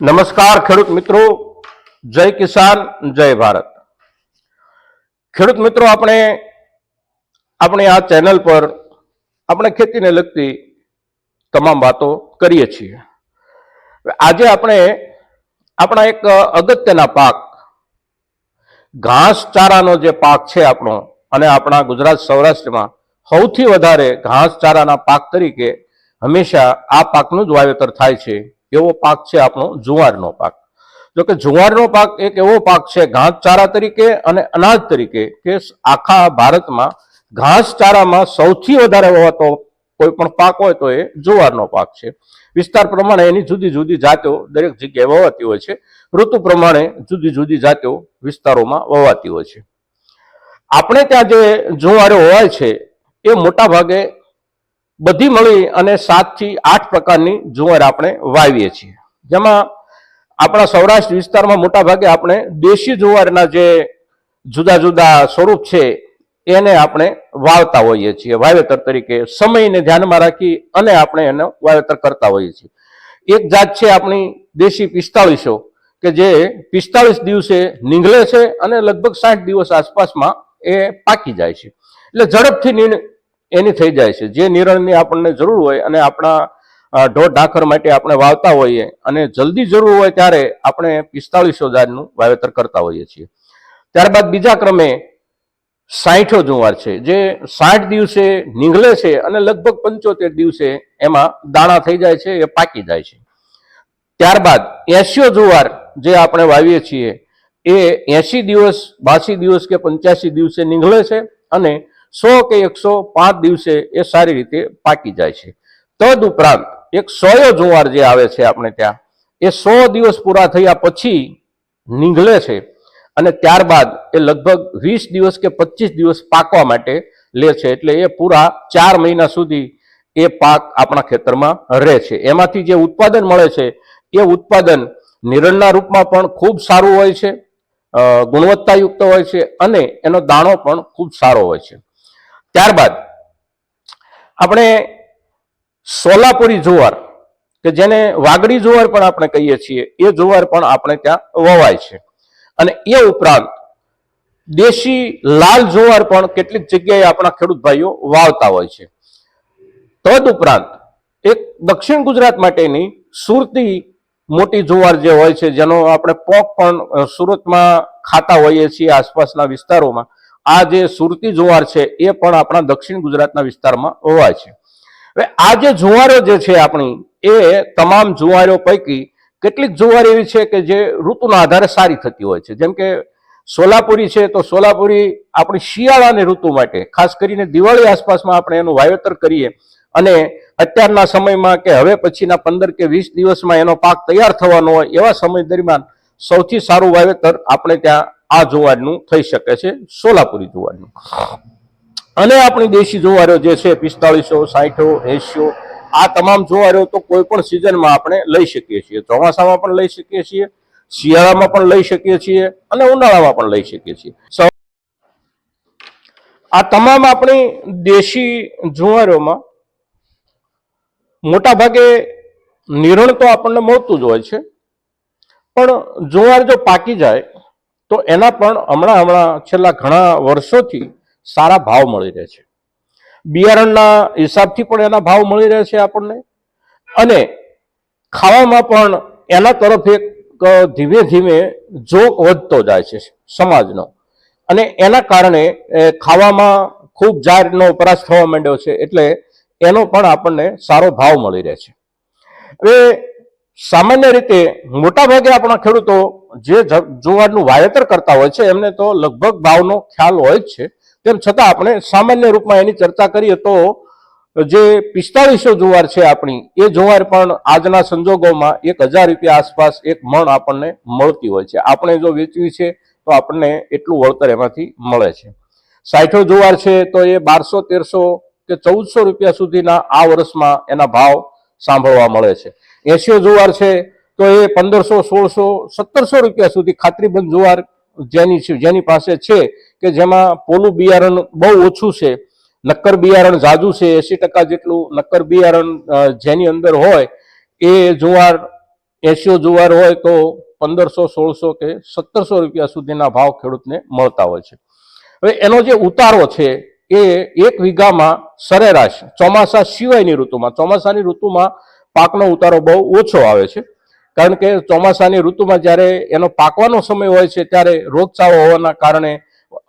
નમસ્કાર ખેડૂત મિત્રો. જય કિસાન, જય ભારત. ખેડૂત મિત્રો, આપણે આપણે આ ચેનલ પર આપણે ખેતીને લગતી તમામ વાતો કરીએ છીએ. આજે આપણે આપણા એક અગત્યના પાક, ઘાસ ચારાનો જે પાક છે આપણો અને આપણા ગુજરાત સૌરાષ્ટ્રમાં સૌથી વધારે ઘાસ ચારાના પાક તરીકે હંમેશા આ પાકનું જ વાવેતર થાય છે. એવો પાક છે આપણો જુવારનો પાક. જો કે જુવારનો પાક એક એવો પાક છે ઘાસ ચારા તરીકે અને અનાજ તરીકે કે આખા ભારતમાં ઘાસ ચારામાં સૌથી વધારે વવાતો કોઈ પણ પાક હોય તો એ જુવારનો પાક છે. વિસ્તાર પ્રમાણે એની જુદી જુદી જાતો દરેક જગ્યાએ વવાતી હોય છે. ઋતુ પ્રમાણે જુદી જુદી જાતો વિસ્તારોમાં વવાતી હોય છે. આપણે ત્યાં જે જુવારો હોય છે એ મોટા ભાગે બધી મળી અને સાતથી આઠ પ્રકારની જુવાર આપણે વાવીએ છીએ. જેમાં આપણા સૌરાષ્ટ્ર વિસ્તારમાં મોટાભાગે આપણે દેશી જુવારના જે જુદા જુદા સ્વરૂપ છે, એને આપણે વાવતા હોઈએ છીએ. વાવેતર તરીકે સમયને ધ્યાનમાં રાખી અને આપણે એનો વાવેતર કરતા હોઈએ છીએ. એક જાત છે આપણી દેશી પિસ્તાળીસો, કે જે પિસ્તાળીસ દિવસે નીંગળે છે અને લગભગ સાઠ દિવસ આસપાસમાં એ પાકી જાય છે. એટલે ઝડપથી એની થઈ જાય છે. જે નિરણની આપણને જરૂર હોય અને આપણા ઢોર ઢાંખર માટે આપણે વાવતા હોઈએ અને જલ્દી જરૂર હોય ત્યારે આપણે પિસ્તાળીસો જાતનું વાવેતર કરતા હોઈએ છીએ. ત્યારબાદ બીજા ક્રમે સાઠો જુવાર છે. જે સાઠ દિવસે નીંગળે છે અને લગભગ પંચોતેર દિવસે એમાં દાણા થઈ જાય છે, એ પાકી જાય છે. ત્યારબાદ એસીઓ જુવાર જે આપણે વાવીએ છીએ, એ એસી દિવસ, બાસી દિવસ કે પંચ્યાસી દિવસે નીંગળે છે અને સો કે એકસો પાંચ દિવસે એ સારી રીતે પાકી જાય છે. તદ ઉપરાંત એક સોયો જુવાર જે આવે છે આપણે ત્યાં, એ સો દિવસ પૂરા થયા પછી નીંગળે છે અને ત્યારબાદ એ લગભગ વીસ દિવસ કે પચીસ દિવસ પાકવા માટે લે છે એટલે એ પૂરા ચાર મહિના સુધી એ પાક આપણા ખેતરમાં રહે છે. એમાંથી જે ઉત્પાદન મળે છે, એ ઉત્પાદન નિરણના રૂપમાં પણ ખૂબ સારું હોય છે ગુણવત્તાયુક્ત હોય છે અને એનો દાણો પણ ખૂબ સારો હોય છે. ત્યારબાદ આપણે સોલાપુરી જુવાર, કે જેને વાગડી જુવાર પણ આપણે કહીએ છીએ, એ જુવાર પણ આપણે ત્યાં વવાય છે. અને એ ઉપરાંત દેશી લાલ જુવાર પણ કેટલીક જગ્યાએ આપણા ખેડૂત ભાઈઓ વાવતા હોય છે. તદ ઉપરાંત એક દક્ષિણ ગુજરાત માટેની સુરતી મોટી જુવાર જે હોય છે, જેનો આપણે પોક પણ સુરતમાં ખાતા હોઈએ છીએ આસપાસના વિસ્તારોમાં આ જે સુરતી જુવાર છે, એ પણ આપણા દક્ષિણ ગુજરાતના વિસ્તારમાં વવાય છે. હવે આ જે જુવારો જે છે આપણી, એ તમામ જુવારો પૈકી કેટલીક જુવાર એવી છે કે જે ઋતુના આધારે સારી થતી હોય છે. જેમ કે સોલાપુરી છે, તો સોલાપુરી આપણી શિયાળાની ઋતુ માટે, ખાસ કરીને દિવાળી આસપાસમાં આપણે એનું વાવેતર કરીએ અને અત્યારના સમયમાં કે હવે પછીના પંદર કે વીસ દિવસમાં એનો પાક તૈયાર થવાનો હોય એવા સમય દરમિયાન સૌથી સારું વાવેતર આપણે ત્યાં આ જુવારનું થઈ શકે છે, સોલાપુરી જુવારનું અને આપણી દેશી જુવારો જે છે, પિસ્તાળીસો, સાઠો એંશીઓ આ તમામ જુવારો તો કોઈ પણ સિઝનમાં આપણે લઈ શકીએ છીએ. ચોમાસામાં પણ લઈ શકીએ છીએ, શિયાળામાં પણ લઈ શકીએ છીએ અને ઉનાળામાં પણ લઈ શકીએ છીએ. આ તમામ આપણી દેશી જુવારોમાં મોટા ભાગે નિરણ તો આપણને મળતું જ હોય છે, પણ જુવાર જો પાકી જાય તો એના પણ હમણાં હમણાં છેલ્લા ઘણા વર્ષોથી સારા ભાવ મળી રહે છે. બિયારણના હિસાબથી પણ એના ભાવ મળી રહે છે આપણને. અને ખાવામાં પણ એના તરફ એક ધીમે ધીમે જોક વધતો જાય છે સમાજનો. અને એના કારણે ખાવામાં ખૂબ જારનો વપરાશ થવા માંડ્યો છે એટલે એનો પણ આપણને સારો ભાવ મળી રહે છે. હવે સામાન્ય રીતે મોટાભાગે આપણા ખેડૂતો જે જુવારનું વાવેતર કરતા હોય છે, એમને તો લગભગ ભાવનો ખ્યાલ હોય જ છે. તેમ છતાં આપણે સામાન્ય રૂપમાં એની ચર્ચા કરીએ તો જે પિસ્તાળીસો જુવાર છે આપણી, એ જુવાર પણ આજના સંજોગોમાં એક હજાર રૂપિયા આસપાસ એક મણ આપણને મળતી હોય છે. આપણે જો વેચવી છે, તો આપણને એટલું વળતર એમાંથી મળે છે. સાઠો જુવાર છે, તો એ બારસો, તેરસો કે ચૌદસો રૂપિયા સુધીના આ વર્ષમાં એના ભાવ સાંભળવા મળે છે. એસીઓ જુવાર છે, તો એ પંદરસો, સોળસો, સત્તરસો રૂપિયા સુધી ખાતરીબંધ જુવાર જેની છે, જેની પાસે છે, કે જેમાં પોલું બિયારણ બહુ ઓછું છે, નક્કર બિયારણ જાજુ છે એસી ટકા જેટલું નક્કર બિયારણ જેની અંદર હોય, એ જુવાર એસીઓ જુવાર હોય તો પંદરસો, સોળસો કે સત્તરસો રૂપિયા સુધીના ભાવ ખેડૂતને મળતા હોય છે. હવે એનો જે ઉતારો છે, એ એક વીઘામાં સરેરાશ ચોમાસા સિવાયની ઋતુમાં, ચોમાસાની ઋતુમાં પાકનો ઉતારો બહુ ઓછો આવે છે. કારણ કે ચોમાસાની ઋતુમાં જ્યારે એનો પાકવાનો સમય હોય છે, ત્યારે રોગચાળો હોવાના કારણે,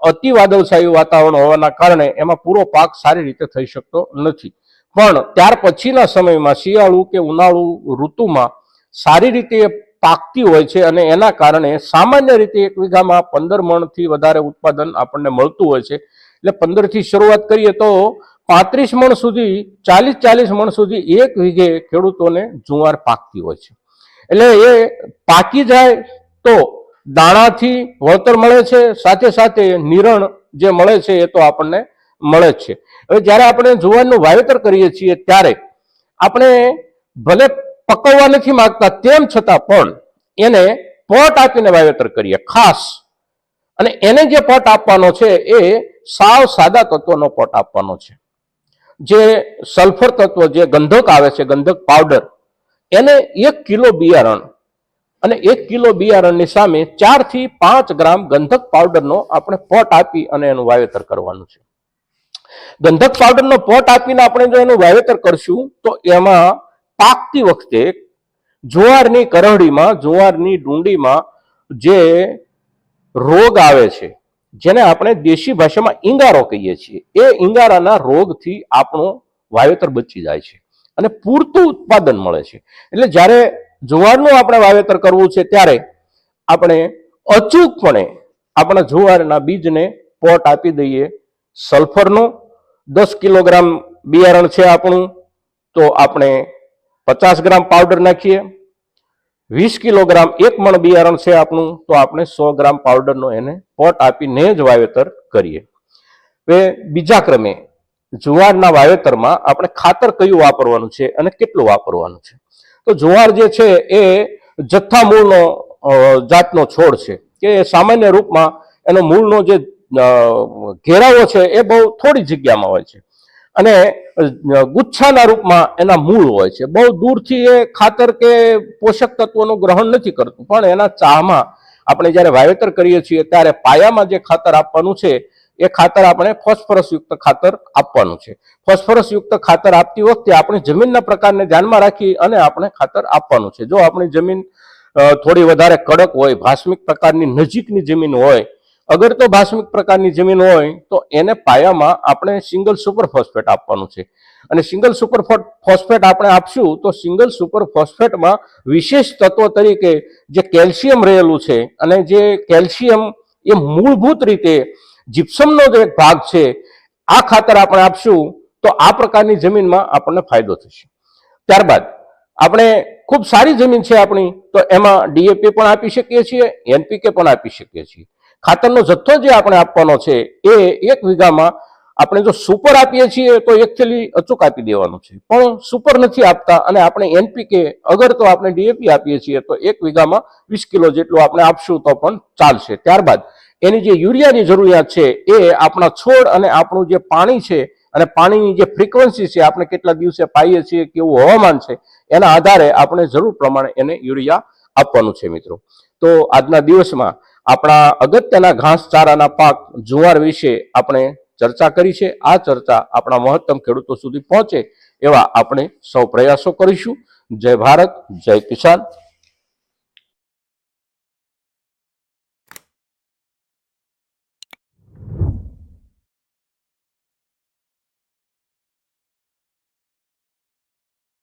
અતિ વાદળછાયું વાતાવરણ હોવાના કારણે એમાં પૂરો પાક સારી રીતે થઈ શકતો નથી. પણ ત્યાર પછીના સમયમાં શિયાળુ કે ઉનાળુ ઋતુમાં સારી રીતે પાકતી હોય છે અને એના કારણે સામાન્ય રીતે એક વીઘામાં પંદર મણથી વધારે ઉત્પાદન આપણને મળતું હોય છે. એટલે પંદરથી શરૂઆત કરીએ તો પાંત્રીસ મણ સુધી, ચાલીસ ચાલીસ મણ સુધી એક વીઘે ખેડૂતોને જુવાર પાકતી હોય છે. એટલે એ પાકી જાય તો દાણાથી વળતર મળે છે, સાથે સાથે નિરણ જે મળે છે એ તો આપણને મળે જ છે. હવે જ્યારે આપણે જુવારનું વાવેતર કરીએ છીએ ત્યારે આપણે ભલે પકવવા નથી માંગતા, તેમ છતાં પણ એને પટ આપીને વાવેતર કરીએ, ખાસ. અને એને જે પટ આપવાનો છે એ સાવ સાદા તત્વનો પટ આપવાનો છે. જે સલ્ફર તત્વ, જે ગંધક આવે છે, ગંધક પાવડર એને એક કિલો બિયારણ અને એક કિલો બિયારણની સામે ચારથી પાંચ ગ્રામ ગંધક પાવડરનો આપણે પોટ આપી અને એનું વાવેતર કરવાનું છે. ગંધક પાવડરનો પોટ આપીને આપણે જો એનું વાવેતર કરશું, તો એમાં પાકતી વખતે જુવારની કરહડીમાં, જુવારની ડુંડીમાં જે રોગ આવે છે જેને આપણે દેશી ભાષામાં ઈંગારો કહીએ છીએ. એ ઈંગારાના રોગથી આપણું વાવેતર બચી જાય છે અને પૂરતું ઉત્પાદન મળે છે. એટલે જ્યારે જુવારનું આપણે વાવેતર કરવું છે ત્યારે આપણે અચૂકપણે આપણા જુવારના બીજને પોટ આપી દઈએ. સલ્ફરનું દસ કિલોગ્રામ બિયારણ છે આપણું. તો આપણે પચાસ ગ્રામ પાવડર નાખીએ. વીસ કિલોગ્રામ એક મણ બિયારણ છે આપણું તો આપણે સો ગ્રામ પાવડરનો એને પોટ આપીને જ વાવેતર કરીએ. હવે બીજા ક્રમે, જુવારના વાવેતરમાં આપણે ખાતર કયું વાપરવાનું છે અને કેટલું વાપરવાનું છે? તો જુવાર જે છે એ જથ્થા મૂળનો જાતનો છોડ છે કે સામાન્ય રૂપમાં એનો મૂળનો જે ઘેરાવો છે એ બહુ થોડી જગ્યામાં હોય છે. અને ગુચ્છાના રૂપમાં એના મૂળ હોય છે. બહુ દૂરથી એ ખાતર કે પોષક તત્વોનું ગ્રહણ નથી કરતું. પણ એના ચાહમાં આપણે જ્યારે વાવેતર કરીએ છીએ, ત્યારે પાયામાં જે ખાતર આપવાનું છે, એ ખાતર આપણે ફોસ્ફરસયુક્ત ખાતર આપવાનું છે. ફોસ્ફરસયુક્ત ખાતર આપતી વખતે આપણે જમીનના પ્રકારને ધ્યાનમાં રાખી અને આપણે ખાતર આપવાનું છે. જો આપણી જમીન થોડી વધારે કડક હોય ભાસ્મિક પ્રકારની નજીકની જમીન હોય અગર તો ભાસ્મિક પ્રકારની જમીન હોય, તો એને પાયામાં આપણે સિંગલ સુપર ફોસ્ફેટ આપવાનું છે. અને સિંગલ સુપર ફોસ્ફેટ આપણે આપશું, તો સિંગલ સુપર ફોસ્ફેટમાં વિશેષ તત્વ તરીકે જે કેલ્શિયમ રહેલું છે અને જે કેલ્શિયમ એ મૂળભૂત રીતે જીપ્સમનો જે એક ભાગ છે, આ ખાતર આપણે આપશું, તો આ પ્રકારની જમીનમાં આપણને ફાયદો થશે. ત્યારબાદ, આપણે ખૂબ સારી જમીન છે આપણી, તો એમાં ડીએપી પણ આપી શકીએ છીએ, એનપીકે પણ આપી શકીએ છીએ. ખાતરનો જથ્થો જે આપણે આપવાનો છે એ એક વીઘામાં આપણે જો સુપર આપીએ છીએ તો એક થેલી અચૂક આપી દેવાનું છે. પણ સુપર નથી આપતા અને આપણે એનપીકે અગર તો આપણે ડીએપી આપીએ છીએ તો એક વીઘામાં વીસ કિલો જેટલું આપણે આપશું તો પણ ચાલશે. ત્યારબાદ એની જે યુરિયાની જરૂરિયાત છે એ આપણા છોડ અને આપણું જે પાણી છે અને પાણીની જે ફ્રીક્વન્સી છે આપણે કેટલા દિવસે પાઈએ છીએ, કેવું હવામાન છે, એના આધારે આપણે જરૂર પ્રમાણે એને યુરિયા આપવાનું છે મિત્રો. તો આજના દિવસમાં આપણા અગત્યના ઘાસચારાના પાક જુવાર વિશે આપણે ચર્ચા કરી છે. આ ચર્ચા આપણા મહત્તમ ખેડૂતો સુધી પહોંચે એવા આપણે સૌ પ્રયાસો કરીશું. જય ભારત, જય કિસાન.